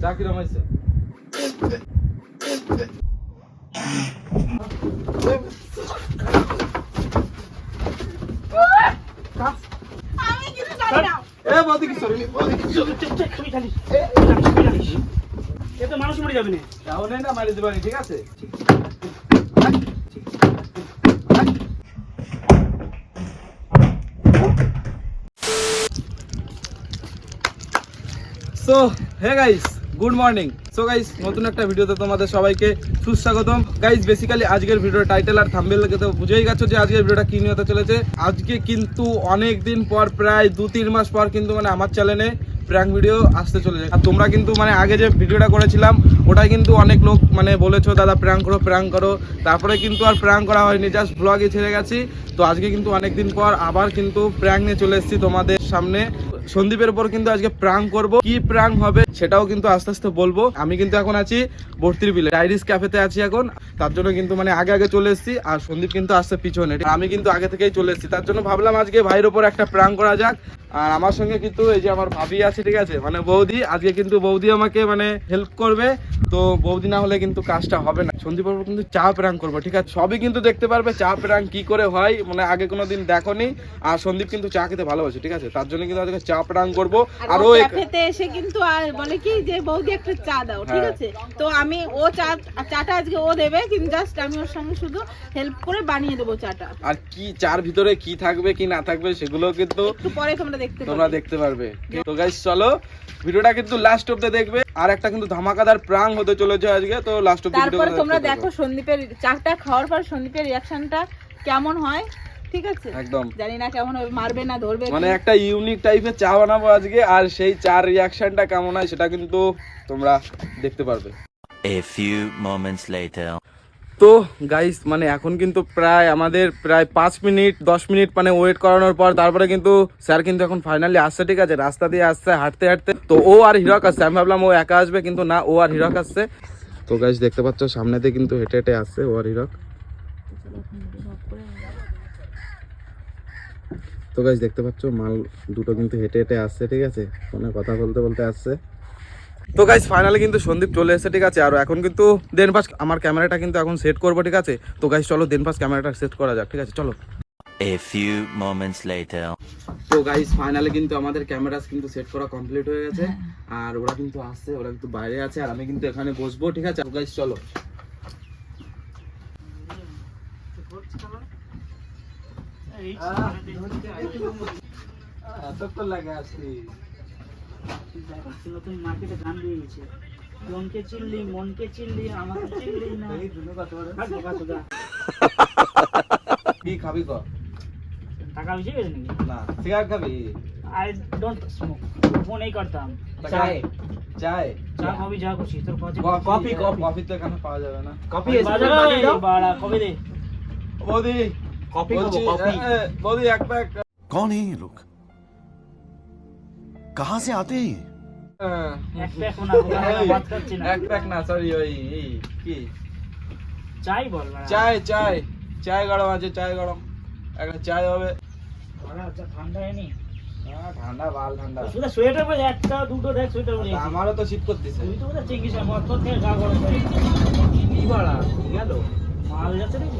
চা কিরম হয়েছে আমি কিছু জানি না এ বৌদি কি সরি বৌদি কি সরি। তুমি জানিস তুমি জানিস এ তো মানুষ মরে যাবে না। যাও নেই না মারি দিবানি ঠিক আছে? So hey guys good morning so guys নতুন একটা ভিডিওতে তোমাদের সবাইকে সুস্বাগতম। গাইস বেসিক্যালি আজকের ভিডিও টাইটেল আর থাম্বনেল দেখে তো বুঝেই গেছো যে আজকের ভিডিওটা কি নিয়ে চলেছে। আজকে কিন্তু অনেক দিন পর, প্রায় দু তিন মাস পর কিন্তু মানে আমার চ্যানেলে প্র্যাঙ্ক ভিডিও আসতে চলেছে। আর তোমরা কিন্তু মানে আগে যে ভিডিওটা করেছিলাম ওটাই কিন্তু অনেক লোক মানে বলেছ, দাদা প্র্যাঙ্ক করো প্র্যাঙ্ক করো। তারপরে কিন্তু আর প্র্যাঙ্ক করা হয়নি জাস্ট ব্লগে ছেড়ে গেছি। তো আজকে কিন্তু অনেক দিন পর আবার কিন্তু প্র্যাঙ্ক নিয়ে চলে এসেছি তোমাদের সামনে। সন্দীপের উপর কিন্তু আজকে প্রাং করব। কি প্রাং হবে সেটাও কিন্তু আস্তে আস্তে বলব। আমি কিন্তু এখন আছি ভর্তির বিলে। ডাইরিস ক্যাফেতে আছি এখন। তার জন্য কিন্তু মানে আগে আগে চলে এসেছি আর সন্দীপ কিন্তু আসছে পিছনে। আমি কিন্তু আগে থেকেই চলে এসেছি। তার জন্য ভাবলাম আজকে ভাইয়ের উপর একটা প্রাং করা যাক। আর আমার সঙ্গে কিন্তু এই যে আমার ভাবি আছে, ঠিক আছে? মানে বৌদি। আজকে কিন্তু বৌদি আমাকে মানে হেল্প করবে। তো বৌদি না হলে কিন্তু কাজটা হবে না। সন্দীপ বাবু কিন্তু চা প্রাং করব, ঠিক আছে? সবই কিন্তু দেখতে পারবে চা প্রাং কি করে হয়। মানে আগে কোনো দিন দেখোনি। আর সন্দীপ কিন্তু চা খেতে ভালোবাসে, ঠিক আছে? তার জন্য কিন্তু আজকে চা প্রাং করব। আর ও ক্যাফেতে এসে কিন্তু আর বলে কি যে বৌদি একটা চা দাও ঠিক হ্যাঁ। আছে? তো আমি ও চা চাটা আজকে ও দেবে কিন্তু জাস্ট আমি ওর সঙ্গে শুধু হেল্প করে বানিয়ে দেবো চাটা। আর কি চার ভিতরে কি থাকবে কি না থাকবে সেগুলো কিন্তু একটু পরে তোমরা দেখতে তোমরা দেখতে পারবে। তো গাইস চলো ভিডিওটা কিন্তু লাস্ট অব্দি দেখবে। আর একটা কিন্তু ধামাকাদার প্রাং হতে চলেছে আজকে তো লাস্ট অব্দি তারপরে তোমরা দেখো সন্দীপের চাটা খাওয়ার পর সন্দীপের রিয়াকশনটা কেমন হয়? ঠিক আছে? একদম। জানি না কেমন মারবে না ধরবে মানে একটা ইউনিক টাইপের চা বানাবো আজকে আর সেই চার রিয়াকশনটা কেমন হয় সেটা কিন্তু তোমরা দেখতে পারবে। A few moments later. তো গাইস মানে এখন কিন্তু প্রায় আমাদের প্রায় পাঁচ মিনিট দশ মিনিট মানে ওয়েট করানোর পর তারপরে কিন্তু স্যার কিন্তু এখন ফাইনালি আসছে ঠিক আছে? রাস্তা দিয়ে আসছে হাঁটতে হাঁটতে। তো ও আর হিরক আসছে আমি ভাবলাম ও একা আসবে কিন্তু না ও আর হিরক আসছে। তো গাইস দেখতে পাচ্ছ সামনেতে কিন্তু হেঁটে হেঁটে আসছে ও আর হিরক। তো গাইস দেখতে পাচ্ছ মাল দুটো কিন্তু হেঁটে হেঁটে আসছে ঠিক আছে? ফোনে কথা বলতে বলতে আসছে। তো গাইজ ফাইনালি কিন্তু সন্দীপ চলে এসেছে ঠিক আছে? আর এখন কিন্তু দেন পাস আমার ক্যামেরাটা কিন্তু এখন সেট করব ঠিক আছে? তো গাইজ চলো দেন পাস ক্যামেরাটা সেট করা যাক ঠিক আছে? চলো। A few moments later. তো গাইস ফাইনালি কিন্তু আমাদের ক্যামেরা কিন্তু সেট করা কমপ্লিট হয়ে গেছে। আর ওরা কিন্তু আসছে ওরা কিন্তু বাইরে আছে আর আমি কিন্তু এখানে বসবো ঠিক আছে? গাইস চলো। এতক্ষণ লাগে আসছি নতুন মার্কেটে গান বেরিয়েছে মনকে চিল্লি মনকে চিল্লি আমাকে চিল্লি না আর বোকা চোদা। কি খাবি ক? টাকা বেশি গেছে নাকি না সিগারেট খাবি? আই ডোন্ট স্মোক ফোন এই করতাম চা। খাবি যা খুশি। তোর কফি কফি কফি তো এখানে পাওয়া যাবে না। কফি বাজারে বাড়া কবে দে। বৌদি কফি বলছি, খাবো কফি এ, এ, বৌদি এক প্যাক कौन है ये लोग कहां से आते हैं ये এক প্যাক না বোকা বাদ করছে না এক প্যাক না সরি ওই এই, কি চাই বল বাড়া। চায় চায় চায় গরম আছে চায় গরম একটা চায় হবে বাড়া, চা ঠান্ডা হয়নি আহ, ঠান্ডা বাল ঠান্ডা শুধু সোয়েটার পরে একটা দুটো দেখ সোয়েটার পরে আমারও তো শীত করতেছে তুই তো বোধহয় চেঙ্গিস আর মদ ফদ খেয়ে গা গরম করে কি বাড়া গেল মাল যাচ্ছে নাকি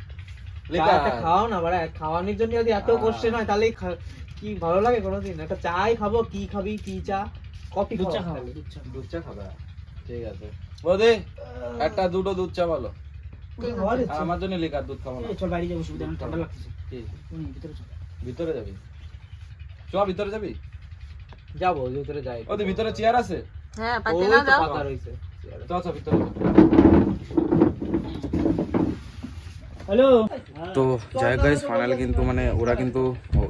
খাওয়াও না বাড়া খাওয়ানোর জন্য যদি এত কোশ্চেন হয় তাহলে কি ভালো লাগে কোনোদিন? একটা চাই খাব কি খাবি কি চা? কফি দুধ চা খাব। খাব দুধ চা। খাবে? ঠিক আছে। বৌদি একটা দুটো দুধ চা বলো। আমার জন্য লিকার দুধ খাব না। চল বাইরে যাব সুবিধা ঠান্ডা হুম, ভিতরে চল। ভিতরে যাবি? চ ভিতরে যাবি? যাব ভিতরে যাই। ওদের ভিতরে চেয়ার আছে? হ্যাঁ পাতে না রয়েছে। চ চ ভিতরে চ। হ্যালো তো যাই গাইজ ফাইনাল কিন্তু মানে ওরা কিন্তু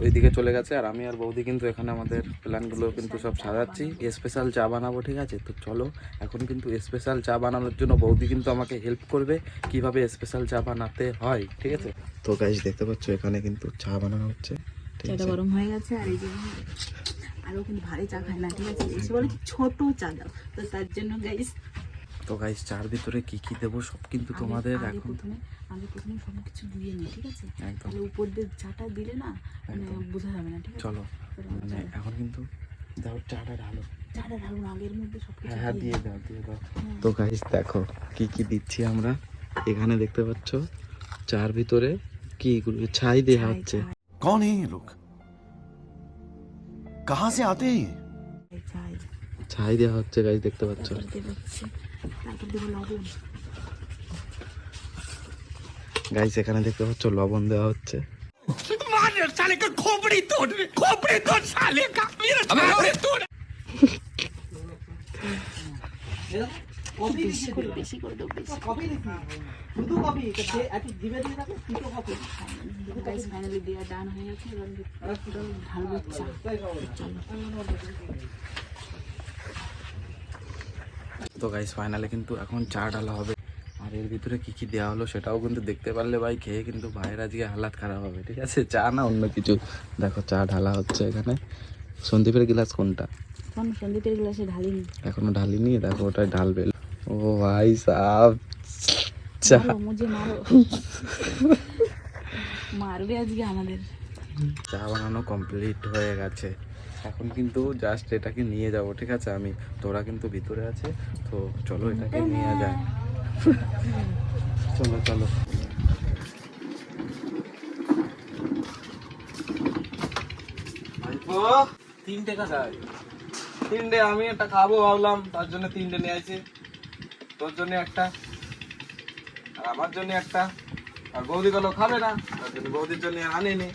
ওইদিকে চলে গেছে আর আমি আর বৌদি কিন্তু এখানে আমাদের প্ল্যানগুলো কিন্তু সব সাজাচ্ছি। স্পেশাল চা বানাবো ঠিক আছে? তো চলো এখন কিন্তু স্পেশাল চা বানানোর জন্য বৌদি কিন্তু আমাকে হেল্প করবে কীভাবে স্পেশাল চা বানাতে হয় ঠিক আছে? তো গাইজ দেখতে পাচ্ছ এখানে কিন্তু চা বানানো হচ্ছে ঠিক চাটা আছে? গরম হয়ে গেছে আর এই যে আরও কিন্তু ভারী চা খায় না ঠিক আছে? এসে বলে ছোট চা দাও। তো তার জন্য গাইস তো গাইস চার ভিতরে কি কি দেবো সব কিন্তু তোমাদের এখন প্রথমে আমি প্রথমে সব কিছু দিয়ে নিই ঠিক আছে? একদম। উপর দিয়ে চাটা দিলে না মানে বোঝা যাবে না ঠিক আছে? চলো। মানে এখন কিন্তু দাও চাটা ঢালো। চাটা ঢালো আগের মধ্যে সব কিছু হ্যাঁ, হ্যাঁ দিয়ে দাও দিয়ে দাও। হ্যাঁ। তো গাইস দেখো কি কি দিচ্ছি আমরা? এখানে দেখতে পাচ্ছ চার ভিতরে কি এগুলো? ছাই দেওয়া হচ্ছে। কোন এই লোক কাহা সে আতে ছাই। ছাই। দেওয়া হচ্ছে গাইস দেখতে পাচ্ছ? গাইস এখানে দেখতে পাচ্ছ লবণ দেওয়া হচ্ছে। গেছে ঢালবো চা তো গাইস ফাইনালে কিন্তু এখন চা ডালা হবে। আর এর ভিতরে কি কি দেওয়া হলো সেটাও কিন্তু দেখতে পারলে ভাই খেয়ে কিন্তু ভাইয়ের আজকে হালাত খারাপ হবে ঠিক আছে? চা না অন্য কিছু। দেখো চা ঢালা হচ্ছে এখানে। সন্দীপের গ্লাস কোনটা? সন্দীপের গ্লাসে ঢালিনি। এখনও ঢালিনি? দেখো ওটা ঢালবে। ও ভাই সাহ চা। মারবে আজকে আমাদের। চা বানানো কমপ্লিট হয়ে গেছে। এখন কিন্তু জাস্ট এটাকে নিয়ে যাব ঠিক আছে? আমি তোরা কিন্তু ভিতরে আছে তো চলো এটাকে নিয়ে যায় চলো চলো। তিনটে কাজ তিনটে আমি একটা খাব ভাবলাম তার জন্য তিনটে নিয়ে আসি তোর জন্য একটা আর আমার জন্য একটা। আর বৌদি গুলো খাবে না তার জন্য বৌদির জন্য আনিনি।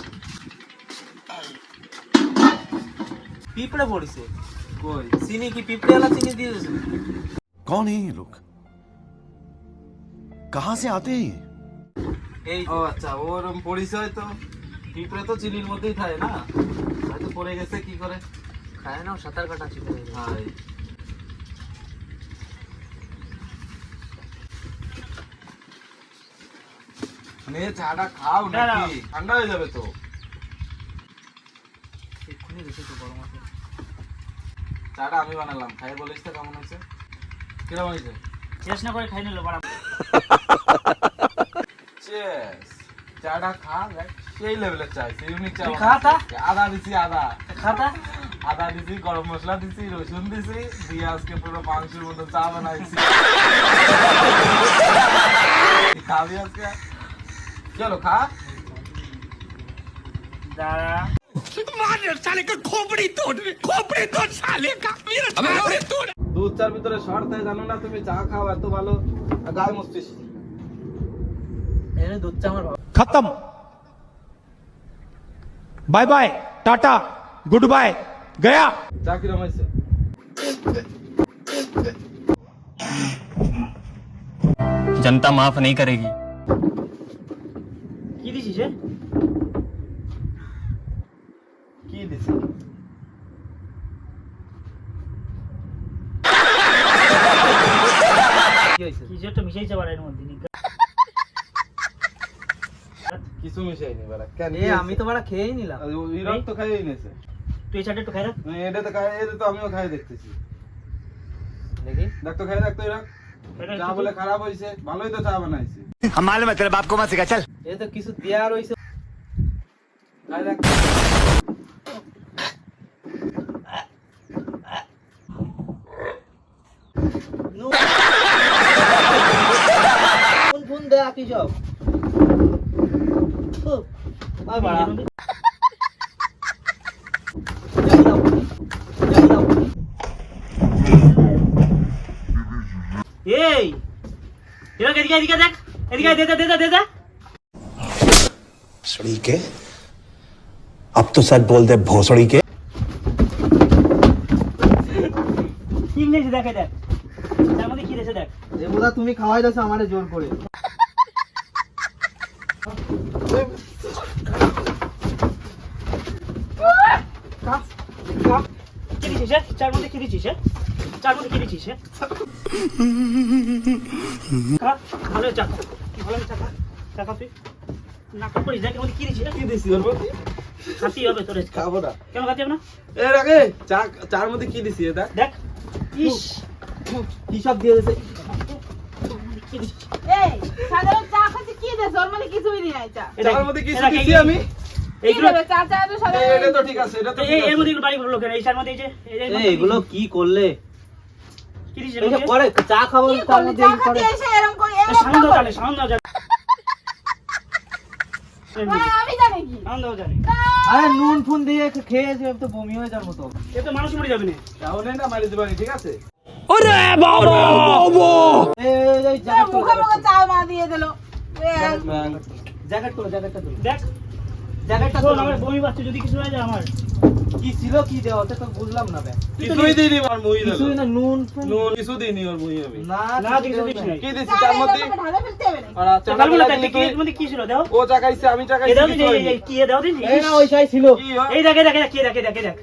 পিঁপড়ে পড়িছে। কই? চিনি কি পিঁপড়েওয়ালা চিনি দিয়ে দিয়েছে কন এই লোক কাহা সে আতে এই ও আচ্ছা ওর পরিচয় তো পিঁপড়ে তো চিনির মধ্যেই থাকে না? হয়তো পড়ে গেছে কি করে? খায় না সাঁতার কাটা শিখে ভাই মেয়ে মানে চাটা খাও নাকি? ঠান্ডা হয়ে যাবে তো। এক্ষুনি বেশি তো গরম আছে। চাটা আমি বানালাম। খাই বলিস তো কেমন হয়েছে? কীরকম হয়েছে? শেষ না করে খাই নিল বাড়া। চাটা খা সেই লেভেলের চা ইউনিক চা তুই খা আদা দিছি আদা। খাতা আদা দিছি গরম মশলা দিছি রসুন দিছি দিয়ে আজকে পুরো মাংসের মতো চা বানাইছি। খাবি আজকে? চলো খা। দাঁড়া। দুধ চার ভিতরে শর্ট থাকে জানো না তুমি চা খাও এত ভালো আর গায়ে মুছতিস এনে দুধ চা আমার ভালো खत्म bye bye tata good bye गया চা কিরম হয়েছে जनता माफ नहीं करेगी মিশাইছে বাড়ির মধ্যে কিছু মিশাইনি বাড়া কেন? আমি তো বাড়া খেয়েই নিলাম। বিরাট তো খাইয়েই নিয়েছে তুই চাটে তো খাই রাখ এটা তো খাই এটা তো আমিও খাই দেখতেছি। দেখি। দেখ তো খাই রাখ তুই রাখ চা বলে খারাপ হইছে ভালোই তো চা বানাইছে। মালুম তেরে বাপ কো মা এ তো কিছু দেয়া রইছে। খাই রাখ এরা এদিকে এদিকে দেখ এদিকে দে দে দে দে, দে দে भोसड़ी के अब तो सच बोल दे भोसड़ी के কি নিয়েছে দেখে দেখ তার মধ্যে কি দিয়েছে দেখ এ বোধা তুমি খাওয়াই দাও আমারে জোর করে কি দিছিস হ্যাঁ? চার মধ্যে কি দিছিস হ্যাঁ? চার মধ্যে কি হ্যাঁ? খা, ভালো চা খা। ভালো চা খা। চা খা তুই। নাটক করিস দেখ, এর কি দিছিস? কি দিছি ওর মধ্যে খাতি হবে তোর খাব না কেন খাতি হবে না? এর আগে চা চার মধ্যে কি দিছি এটা দেখ। ইস, কি সব দিয়ে দিয়েছে এই সাধারণ চা খাচ্ছে কি দেশ ওর মানে কিছুই নেই এই চা চার মধ্যে কি দিছি আমি এইগুলো- দেবে চা চা তো এই, সাধারণ এটা তো ঠিক আছে এটা তো এই- ঠিক এই- এর আছে। মধ্যে এগুলো বাড়ি ভালো কেন? এই চার মধ্যে এই যে- এই যে এর মধ্যে এগুলো কি করলে কি দিছিস এর এইসব মধ্যে? করে চা খাব সাউন্ড জানে, সাউন্ড জানে। আরে নুন ফুন দিয়ে খেয়েছে তো বমি হয়ে যাওয়ার মতো এ তো মানুষ মরে যাবে না। তাহলে না মারি দিবানি ঠিক আছে? এই, জ্যাকেট তোলো, মুখে মুখে চা মা দিয়ে দিল। জ্যাকেট তোলো জ্যাকেটটা দেখ, জ্যাকেটটা শোন, আমার বমি পাচ্ছে, যদি কিছু হয়ে যায় আমার। কি ছিল কি দেওয়া ওটা তো বুঝলাম না বে কিছুই দিইনি আমার মুই কিছুই না নুন নুন কিছু দিইনি ওর মুই আমি না না, কিছু কিছু দেওয়া দিচ্ছি নাই। নাই। কি দিছি চা মধ্যে ঢালে ফেলতে হবে নাকি? আর তো চার কালগুলো মধ্যে দেখ, লাগলে কি- মধ্যে কি ছিল, দেখো। ও চা খাইছে আমি চা এই দাও এই- কি দাও দিদি? এই না ওইটাই ছিল এই দেখ, এই দেখ, দেখ, দেখ, দেখ, দেখ।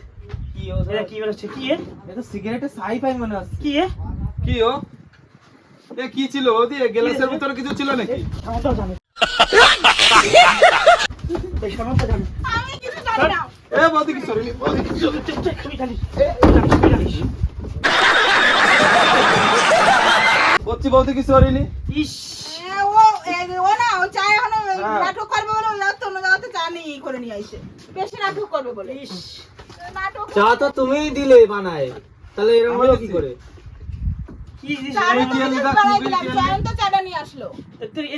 কি ও কি কি এ? এটা সিগারেটের সাই ফাই মনে হচ্ছে কি এ? কি ও এ কি ছিল ও দিয়ে গ্লাসের ভিতরে কিছু ছিল নাকি আমি কিছু জানি না। এ বৌদি বৌদি বৌদি ইস, ও ও না ও এখন হ্যাঁ। নাটক করবে বলে ও যাচ্ছে অন্য জায়গাতে চা নিয়ে করে নিয়ে আইছে। বেশি নাটক করবে বলে। ইস। নাটক চা তো তুমিই দিলে বানায়। তাহলে এরকম হলো কি করে?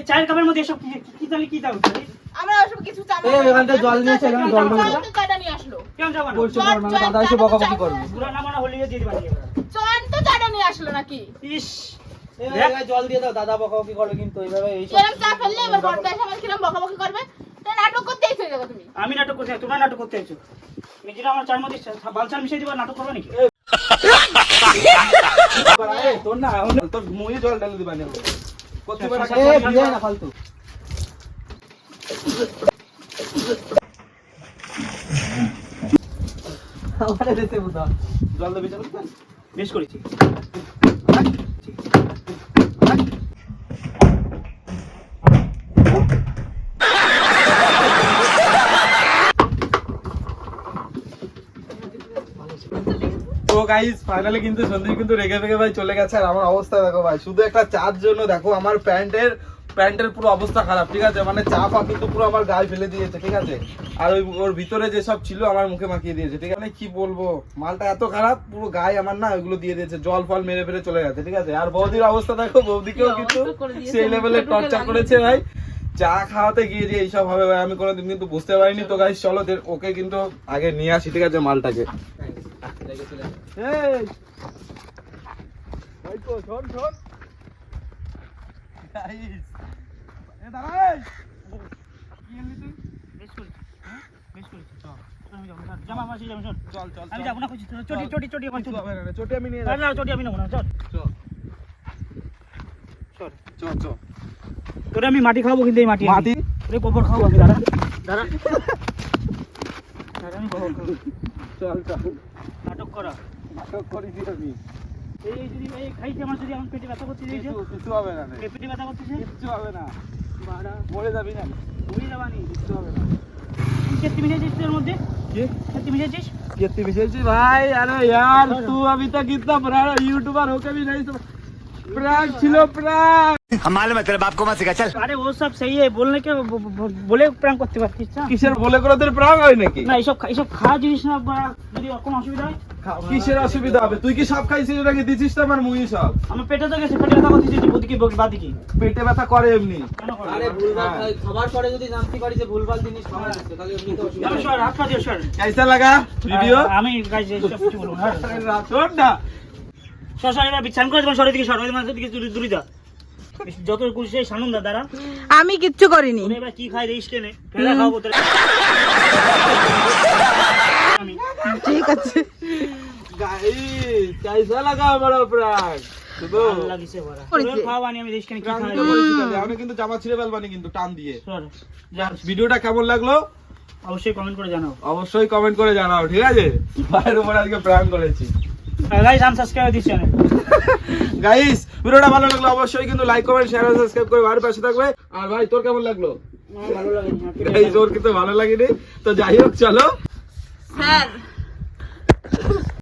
চায়ের কাপের মধ্যে এসব কি- কি- কি তাহলে কি দাও? আমরা ওসব কিছু চা এই, এখান থেকে জল নিয়েছে, এখানে জল নিয়ে আসলো। কেমন যাব না? বলছো না, মানে দাদা এসে বকাবকি করবে। না মানা দিয়ে দিবা। নিয়ে নিয়ে আসলো নাকি? ইস, এই, এই, এই, জল দিয়ে দাও দাদা বকাবকি করবে কিন্তু এইভাবে এইসব এরকম চা ফেললে? এবার বড়দা এসে আমার কিরম বকাবকি করবে? তো নাটক করতে এসে যাবে তুমি। আমি নাটক করতে তোমরা নাটক করতে আছো নিজেরা আমার চার মধ্যে বালচাল মিশিয়ে দিবা নাটক করবে নাকি? তোর না তোর মুই জল ঢেলে এই, বিয়ে না ফালতু। কিন্তু সন্দীপ কিন্তু রেগে রেগে ভাই চলে গেছে। আর আমার অবস্থা দেখো ভাই, শুধু একটা চার জন্য দেখো, আমার প্যান্টের প্যান্টের পুরো অবস্থা খারাপ ঠিক আছে? মানে চা ফা কিন্তু পুরো আমার গায়ে ফেলে দিয়েছে ঠিক আছে? আর ওই ওর ভিতরে যে সব ছিল আমার মুখে মাখিয়ে দিয়েছে ঠিক আছে? মানে কি বলব? মালটা এত খারাপ পুরো গায়ে আমার না ওইগুলো দিয়ে দিয়েছে জল ফল মেরে ফেলে চলে গেছে ঠিক আছে? আর বৌদির অবস্থা দেখো বৌদিকেও কিন্তু সেই লেভেলে টর্চার করেছে ভাই। চা খাওয়াতে গিয়ে যে এইসব হবে ভাই আমি কোনোদিন কিন্তু বুঝতে পারিনি তো গাইস চলো ওকে কিন্তু আগে নিয়ে আসি ঠিক আছে মালটাকে। এই। ভাই তো শোন শোন। গাইস এ দাঁড়াই। কি এলি তুই? বেশ করেছি। হ্যাঁ? বেশ করেছি। চল। আমি যাব না জামা মাসি যাব চল। চল চল আমি যাব না খুঁজি চটি চটি চটি আমার চটি। চোটে আমি নিয়ে না, না চটি আমি নেব না চল। চল। চল। চল চল। তোরে আমি মাটি খাওয়াবো কিন্তু এই মাটি মাটি? তোরে গোবর খাওয়াবো আমি দাঁড়া। দাঁড়া। দাঁড়া আমি গোবর খাব চল চল। নাটক করা। নাটক করি আমি। এই এই যদি এই খাইছে আমার যদি এখন পেটে ব্যথা করতে দিয়েছে কিছু কিছু হবে না রে। পেটে ব্যথা করতেছে কিচ্ছু হবে না বাড়া মরে যাবি না উড়ি যাবানি কিচ্ছু হবে না তুই কেত্তি মিশাইছিস তোর মধ্যে কি কেত্তি মিশাইছিস कितनी विशेष भाई अरे यार तू अभी तक इतना बड़ा यूट्यूबर होकर भी नहीं समझ प्रैंक छिलो प्रैंक हम मालूम है तेरे बाप को मत सिखा चल আরে ও সব সেই है बोलने के ब- ब- বলে প্র্যাঙ্ক করতে পারছিস না কিসের বলে করে তোর প্রাণ হয় নাকি না এইসব খা- এইসব খাওয়া জিনিস না বা যদি কোনো অসুবিধা হয় কিসের অসুবিধা হবে তুই কি সব খাইছিস নাকি দিছিস তো আমার মুই সব আমার পেটে তো গেছে পেটে ব্যথা করতেছে যে বদিকে বাদিকে পেটে ব্যথা করে এমনি কেন করে? আরে ভুলভাল হ্যাঁ। খাই- খাবার পরে যদি জানতে পারি যে ভুলভাল জিনিস খাওয়া যাচ্ছে তাহলে এমনি তো অসুবিধা আমি হবে। সর, হাত পা দিও, সর। कैसा लगा वीडियो আমি গাইজ এইসব কিছু বলবো না छोड़ ना সর সর এবার বিছান করে তোমার সরের দিকে সর ওই মানুষের দিকে দূরে দূরে যা দ্বারা আমি কিচ্ছু করিনি। এবার কি খাই রে ঠিক আছে। কাইসা লাগা আমার প্রাণ ভিডিওটা কেমন লাগল? অবশ্যই কমেন্ট করে জানাও। অবশ্যই কমেন্ট করে জানাও ঠিক আছে? ভাইয়ের উপর আজকে প্রাণ করেছি। Guys unsubscribe this channel guys ভিডিওটা ভালো লাগল অবশ্যই কিন্তু লাইক কমেন্ট শেয়ার আর সাবস্ক্রাইব করে আর পাশে থাকবে। আর ভাই তোর কেমন লাগল? ভালো লাগেনি গাইস তোর কিন্তু ভালো লাগেনি। তো যাই হোক চলো। স্যার